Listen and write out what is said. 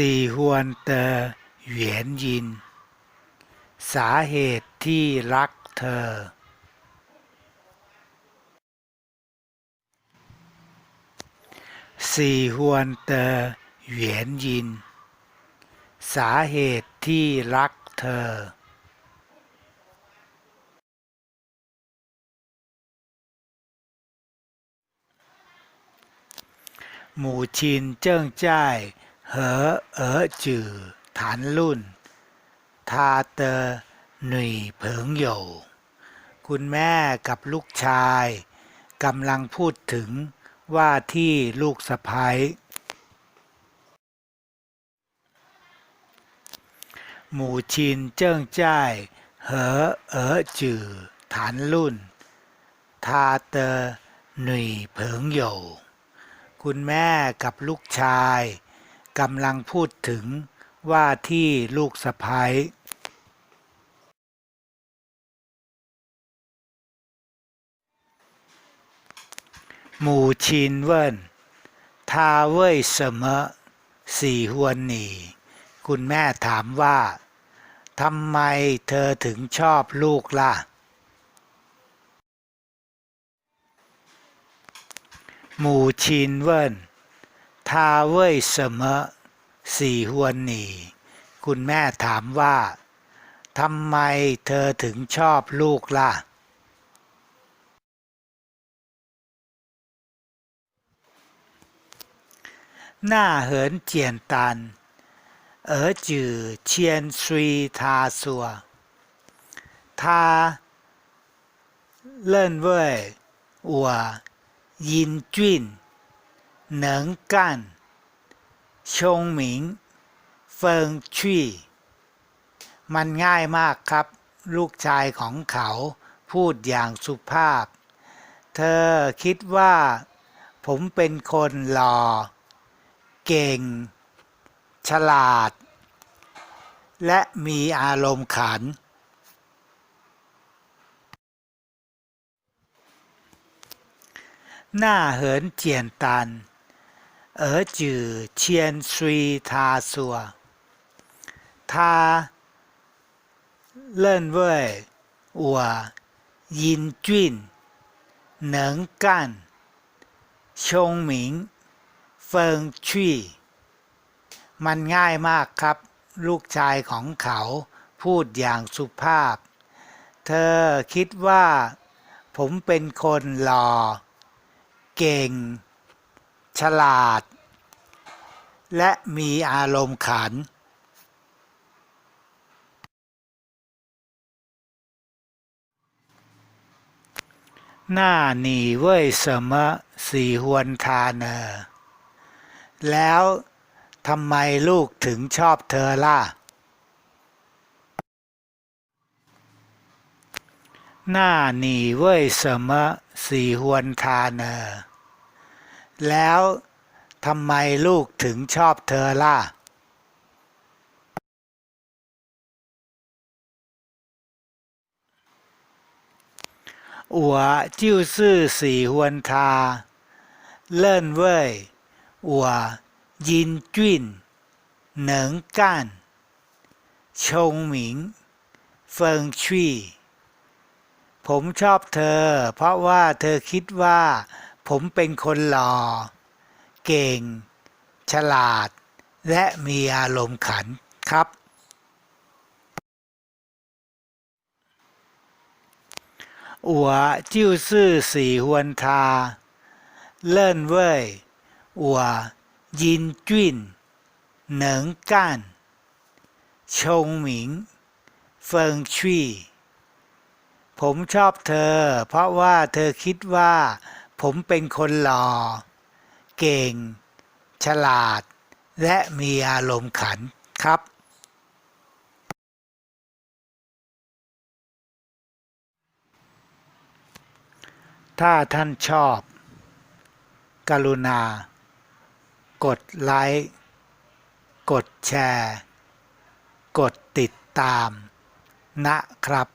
สี่ฮวนเตอเหวียนยิน สาเหตุที่รักเธอ สี่ฮวนเตอเหวียนยิน สาเหตุที่รักเธอหมู่ชินเจิ้งจ้าย เหอเอ๋อจือฐานรุ่น ทาเตอหนุ่ยเผิงโยคุณแม่กับลูกชายกำลังพูดถึงว่าที่ลูกสะพ้ยหมู่ชินเจิ้งจ้ายเหอเอ๋อจือฐานรุ่น ทาเตอหนุ่ยเผิงโยคุณแม่กับลูกชาย กำลังพูดถึงว่าที่ลูกสะพ้ายหมู่ชินเวินทาเว่ยเสมอสี่ฮวนหนีคุณแม่ถามว่าทำไมเธอถึงชอบลูกล่ะ หมู่ชินเวิน ทาเว่ยเสมอสี่ฮวนหนีคุณแม่ถามว่าทำไมเธอถึงชอบลูกล่ะ หน้าเหินเจียนตัน儿子千岁他说他认为我英俊 能干聪明风趣มันง่ายมากครับ ลูกชายของเขาพูดอย่างสุภาพ เธอคิดว่า ผมเป็นคนหล่อ เก่ง ฉลาด และมีอารมณ์ขัน หน้าเหินเจียนตัน 儿子千岁他说他认为我英俊能干聪明风趣มันง่ายมากครับ ลูกชายของเขาพูดอย่างสุภาพ เธอคิดว่า ผมเป็นคนหล่อ เก่ง ฉลาด และมีอารมณ์ขัน หน้าหนีเว่ยเสมอสีฮวนทาเนอ แล้วทำไมลูกถึงชอบเธอล่ะ หน้าหนีเว่ยเสมอสีฮวนทาเนอ แล้วทำไมลูกถึงชอบเธอล่ะ 我就是喜欢他，认为我英俊能干聪明风趣ผมชอบเธอ เพราะว่าเธอคิดว่า ผมเป็นคนหล่อ เก่ง ฉลาด และมีอารมณ์ขันครับ อัวจิ้วซื่อสีหวนทา เล่นเว่ยอัวยินจุนหนิงก้นชงหมิง เฟิงชี่ผมชอบเธอ เพราะว่าเธอคิดว่า ผมเป็นคนหล่อ เก่ง ฉลาด และมีอารมณ์ขันครับ ถ้าท่านชอบ กรุณา กดไลค์ กดแชร์ กดติดตามนะครับ